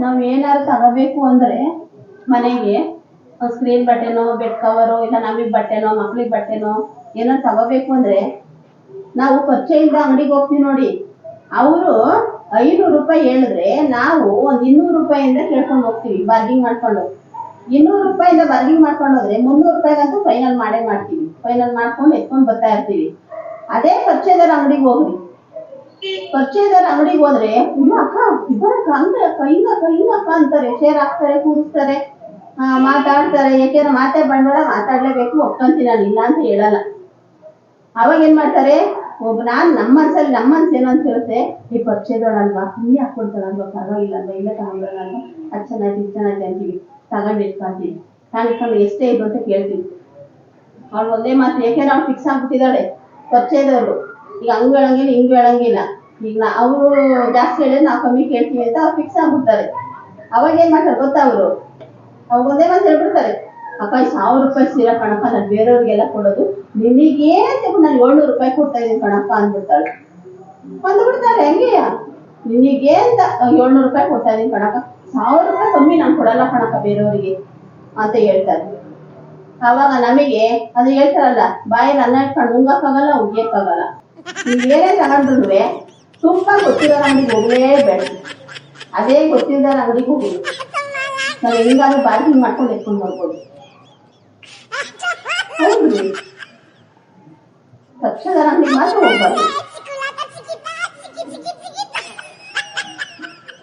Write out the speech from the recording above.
ನಾವು ಏನಾದ್ರು ತಗೋಬೇಕು ಅಂದ್ರೆ ಮನೆಗೆ ಸ್ಕ್ರೀನ್ ಬಟ್ಟೆನೋ ಬೆಡ್ ಕವರೋ ಇಲ್ಲ ನಮಗೆ ಬಟ್ಟೆನೋ, ಮಕ್ಳಿಗೆ ಬಟ್ಟೆನೋ ಏನಾದ್ರು ತಗೋಬೇಕು ಅಂದ್ರೆ ನಾವು ಪರಿಚಯದ ಅಂಗಡಿಗೆ ಹೋಗ್ತೀವಿ ನೋಡಿ. ಅವರು ಐನೂರು ರೂಪಾಯಿ ಹೇಳಿದ್ರೆ ನಾವು ಒಂದ್ ಇನ್ನೂರು ರೂಪಾಯಿಂದ ಕೇಳ್ಕೊಂಡು ಹೋಗ್ತೀವಿ ಬಾರ್ಗಿಂಗ್ ಮಾಡ್ಕೊಂಡು. ಇನ್ನೂರು ರೂಪಾಯಿಂದ ಬಾರ್ಗಿಂಗ್ ಮಾಡ್ಕೊಂಡು ಹೋದ್ರೆ ಮುನ್ನೂರು ರೂಪಾಯಿಗಂತೂ ಫೈನಲ್ ಮಾಡೇ ಮಾಡ್ತೀವಿ. ಫೈನಲ್ ಮಾಡ್ಕೊಂಡು ಎತ್ಕೊಂಡು ಬರ್ತಾ ಇರ್ತೀವಿ. ಅದೇ ಪರಿಚಯದರ ಅಂಗಡಿಗೆ ಹೋಗ್ರಿ. ಪರಿಚಯದರ ಅಂಗಡಿಗೆ ಹೋದ್ರೆ, ಇಲ್ಲ ಅಕ್ಕ ಇಬ್ಬರಕ್ಕ ಅಂದ್ರೆ ಅಕ್ಕ ಹಿಂಗಕ್ಕ ಅಂತಾರೆ. ಶೇರ್ ಹಾಕ್ತಾರೆ, ಕೂರಿಸ್ತಾರೆ. ಮಾತಾಡ್ತಾರೆ. ಯಾಕೆಂದ್ರೆ ಮಾತೇ ಬಂಡವಾಳ ಮಾತಾಡ್ಲೇಬೇಕು, ಒಪ್ಕೊಂತೀನಿ ನಾನು, ಇಲ್ಲ ಅಂತ ಹೇಳಲ್ಲ. ಅವಾಗ ಏನ್ ಮಾಡ್ತಾರೆ? ಒಬ್ಬ ನಾನ್ ನಮ್ಮ ಮನ್ಸಲ್ಲಿ, ನಮ್ಮ ಮನ್ಸು ಏನೋ ಅಂತ ಹೇಳುತ್ತೆ? ಈ ಪರಿಚಯದೊಳಲ್ವಾ ಹಿಂಗೆ ಹಾಕೊಡ್ತಾಳಲ್ವಾ ಪರವಾಗಿಲ್ಲ ಅಲ್ವಾ ಇಲ್ಲ ತಗೊಂಡ್ರಲ್ಲ ಅಂತ ಅದು ಚೆನ್ನಾಗಿ ಚೆನ್ನಾಗಿ ಅಂತೀವಿ. ತಗೊಂಡು ಇಟ್ಕೊಂತೀವಿ ತಾನಿಟ್ಕೊಂಡು ಎಷ್ಟೇ ಇದು ಅಂತ ಕೇಳ್ತೀವಿ. ಅವ್ಳು ಒಂದೇ ಮಾತು ಯಾಕೆಂದ್ರೆ ಅವ್ಳು ಫಿಕ್ಸ್ ಆಗ್ಬಿಟ್ಟಿದ್ದಾಳೆ. ಪರಿಚಯದವರು. ಈಗ ಹಂಗ್ ಹೇಳಂಗಿಲ್ಲ, ಹಿಂಗ್ ಹೇಳಂಗಿಲ್ಲ. ಈಗ ನಾ ಅವರು ಜಾಸ್ತಿ ಹೇಳಿದ್ರೆ ನಾವು ಕಮ್ಮಿ ಕೇಳ್ತೀವಿ ಅಂತ ಅವ್ರು ಫಿಕ್ಸ್ ಆಗ್ಬಿಡ್ತಾರೆ. ಅವಾಗ ಏನ್ ಮಾಡ್ತಾರೆ ಗೊತ್ತಾ ಅವರು? ಅವಾಗ ಒಂದೇ ಮಾತು ಹೇಳ್ಬಿಡ್ತಾರೆ. ಅಪ್ಪ ಸಾವಿರ ರೂಪಾಯಿ ಸೀರೆ ಕಣಪ್ಪ, ನಾನು ಬೇರೆಯವ್ರಿಗೆಲ್ಲ ಕೊಡೋದು. ನಿನಗೇ ನಾನು ಏಳ್ನೂರು ರೂಪಾಯಿ ಕೊಡ್ತಾ ಇದ್ದೀನಿ ಕಣಪ್ಪ ಅಂದ್ಬಿಡ್ತಾಳೆ. ಬಂದ್ಬಿಡ್ತಾರೆ ಹೆಂಗೆಯ ನಿನಗೆ ಅಂತ ಏಳ್ನೂರು ರೂಪಾಯಿ ಕೊಡ್ತಾ ಇದ್ದೀನಿ ಕಣಪ್ಪ. ಸಾವಿರ ರೂಪಾಯಿ ಕಮ್ಮಿ ನಾನು ಕೊಡಲ್ಲ ಕಣಪ್ಪ ಬೇರೆಯವರಿಗೆ ಅಂತ ಹೇಳ್ತಾರೆ. ಅವಾಗ ನಮಗೆ ಅದು ಹೇಳ್ತಾರಲ್ಲ, ಬಾಯಲ್ಲಿ ಅನ್ನ ಇಟ್ಕೊಂಡು ಉಂಗಕ್ಕಾಗಲ್ಲ ಉಗಿಯಕ್ಕಾಗಲ್ಲ ಏನೇ ತಗೊಂಡ್ರು ತುಂಬಾ ಗೊತ್ತಿರೋ ಅಂಗಡಿಗೆ ಹೋಗಲೇಬೇಡ ಅದೇ ಗೊತ್ತಿಲ್ಲದ ಅಂಗಡಿಗೆ ಹೋಗಿ. ನಾವು ಹೆಂಗಾದ್ರೂ ಬಾರ್ಗಿಂಗ್ ಮಾಡ್ಕೊಂಡು ಎತ್ಕೊಂಡು ಬರ್ಬೋದು. ಹೌದ್ರಿ? ಪಕ್ಷದ ಅಂಗಡಿಗೆ ಮಾತ್ರ ಹೋಗ್ಬಾರ್ದು.